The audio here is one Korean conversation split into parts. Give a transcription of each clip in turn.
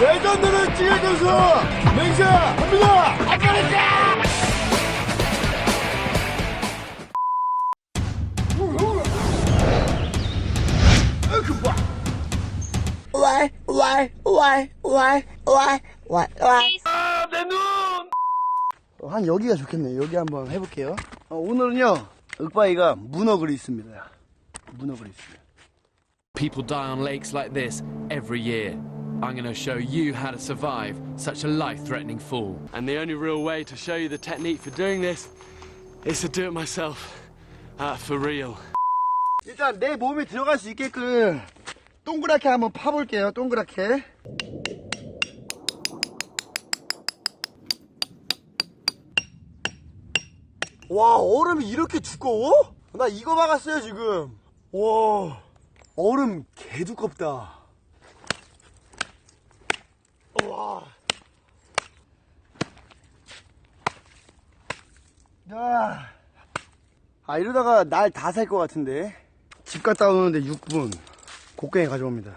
레전드를 찍을 것은 맹샤 갑니다. 아빠니까! Why, why, why, why, why, why, why? 어, 한 여기가 좋겠네요 여기 한번 해볼게요. 어, 오늘은요 윽바이가 문어 그리스입니다. 문어 그리스 People die on lakes like this every year. I'm going to show you how to survive such a life threatening fall. And the only real way to show you the technique for doing this is to do it myself. Uh, for real. 일단 내 몸에 들어갈 수 있게끔 동그랗게 한번 파볼게요 동그랗게 와 얼음이 이렇게 두꺼워? 나 이거 막았어요 지금 와 얼음 개 두껍다 와. 야. 아 이러다가 날 다 살 것 같은데. 집 갔다 오는데 6분. 곡괭이 가져옵니다.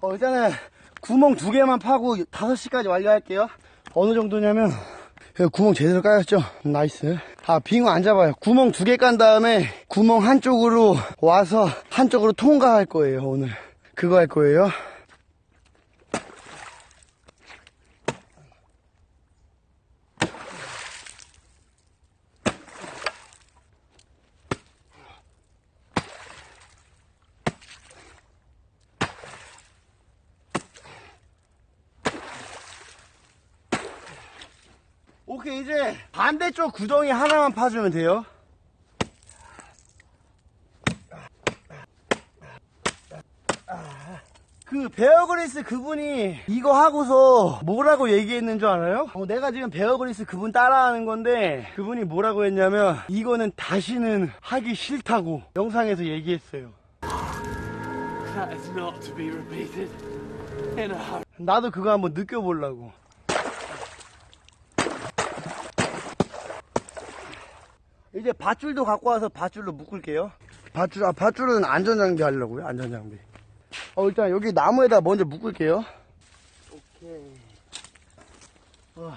어, 일단은 구멍 두 개만 파고 5시까지 완료할게요. 어느 정도냐면 여기 구멍 제대로 까였죠? 나이스. 아, 빙어 안 잡아요. 구멍 두 개 깐 다음에 구멍 한쪽으로 와서 한쪽으로 통과할 거예요, 오늘. 그거 할 거예요. 오케이, 이제 반대쪽 구덩이 하나만 파주면 돼요. 그 베어그리스 그분이 이거 하고서 뭐라고 얘기했는 줄 알아요? 어, 내가 지금 베어그리스 그분 따라하는 건데 그분이 뭐라고 했냐면 이거는 다시는 하기 싫다고 영상에서 얘기했어요. 나도 그거 한번 느껴보려고. 이제 밧줄도 갖고 와서 밧줄로 묶을게요. 밧줄, 아, 밧줄은 안전장비 하려고요, 안전장비. 어, 일단 여기 나무에다 먼저 묶을게요. 오케이. 어,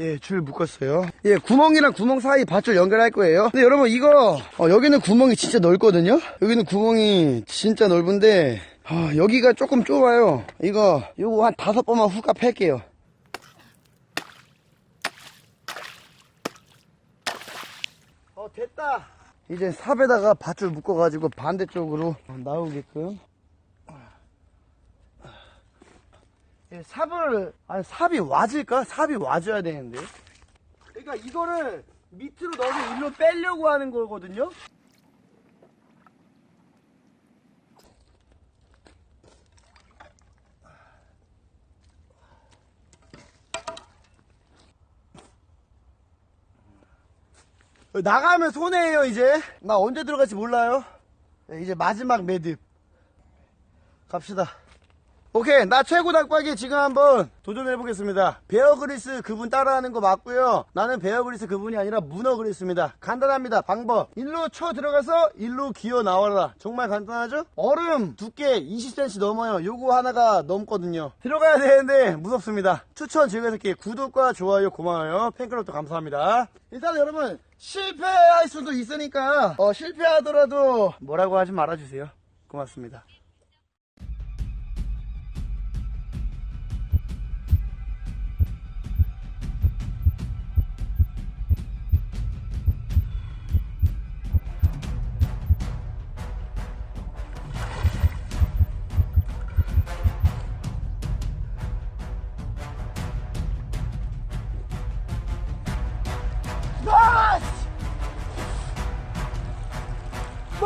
예, 줄 묶었어요. 예, 구멍이랑 구멍 사이 밧줄 연결할 거예요. 근데 여러분, 이거, 어, 여기는 구멍이 진짜 넓거든요? 여기는 구멍이 진짜 넓은데, 어, 여기가 조금 좁아요. 이거, 이거 한 다섯 번만 후까 팰게요. 됐다. 이제 삽에다가 밧줄 묶어가지고 반대쪽으로 나오게끔. 예, 삽을, 아니, 삽이 와질까? 삽이 와줘야 되는데. 그러니까 이거를 밑으로 넣어서 일로 빼려고 하는 거거든요? 나가면 손해예요 이제. 나 언제 들어갈지 몰라요. 네, 이제 마지막 매듭. 갑시다. 오케이 나 최고 닭박이 지금 한번 도전해 보겠습니다. 베어그리스 그분 따라하는 거 맞고요. 나는 베어그리스 그분이 아니라 문어그리스입니다. 간단합니다 방법. 일로 쳐 들어가서 일로 기어 나와라. 정말 간단하죠? 얼음 두께 20cm 넘어요. 요거 하나가 넘거든요. 들어가야 되는데 무섭습니다. 추천 즐겨듣기 구독과 좋아요 고마워요. 팬클럽도 감사합니다. 일단 여러분 실패할 수도 있으니까 어, 실패하더라도 뭐라고 하지 말아주세요. 고맙습니다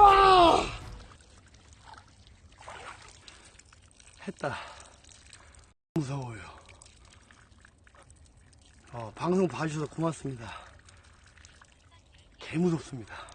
아! 했다. 무서워요. 어, 방송 봐주셔서 고맙습니다. 개 무섭습니다.